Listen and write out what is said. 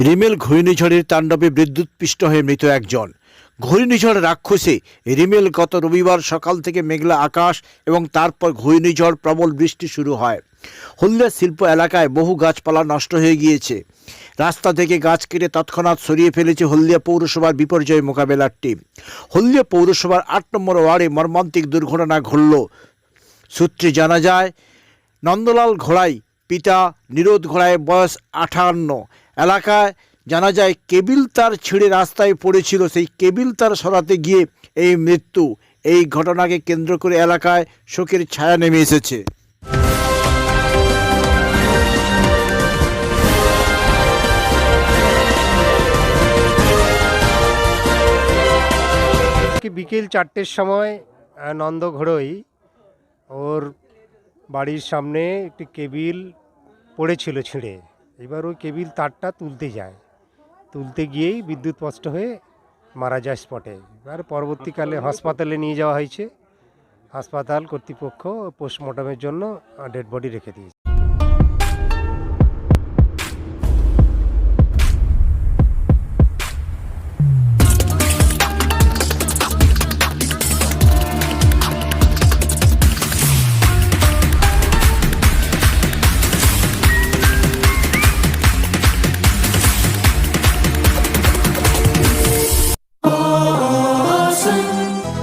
রিমেল ঘূর্ণিঝড়ের তাণ্ডবে বিদ্যুৎপৃষ্ট হয়ে মৃত একজন। ঘূর্ণিঝড় রাক্ষসে রিমেল গত রবিবার সকাল থেকে মেঘলা আকাশ এবং তারপর ঘূর্ণিঝড় প্রবল বৃষ্টি শুরু হয়। হলদিয়া শিল্প এলাকায় বহু গাছপালা নষ্ট হয়ে গিয়েছে। রাস্তা থেকে গাছ কেটে তৎক্ষণাৎ সরিয়ে ফেলেছে হলদিয়া পৌরসভার বিপর্যয় মোকাবেলার টিম। হলদিয়া পৌরসভার আট নম্বর ওয়ার্ডে মর্মান্তিক দুর্ঘটনা ঘটল। সূত্রে জানা যায়, নন্দলাল ঘোড়াই পিতা, নিরোধ ঘোড়ায় বয়স আঠান্ন। এলাকায় জানা যায় কেবিল তার ছিঁড়ে রাস্তায় পড়েছিল। সেই কেবিল তার সরাতে গিয়ে এই মৃত্যু। এই ঘটনাকে কেন্দ্র করে এলাকায় শোকের ছায়া নেমে এসেছে। বিকেল চারটের সময় নন্দ ঘোড়ই ওর বাড়ির সামনে একটি কেবিল পড়েছিল ছিঁড়ে। এবার ওই কেবিল তারটা তুলতে যায়। তুলতে গিয়েই বিদ্যুৎ স্পষ্ট হয়ে মারা যায় স্পটে এবার পরবর্তীকালে হাসপাতালে নিয়ে যাওয়া হয়েছে। হাসপাতাল কর্তৃপক্ষ পোস্টমর্টমের জন্য ডেড বডি রেখে দিয়েছে।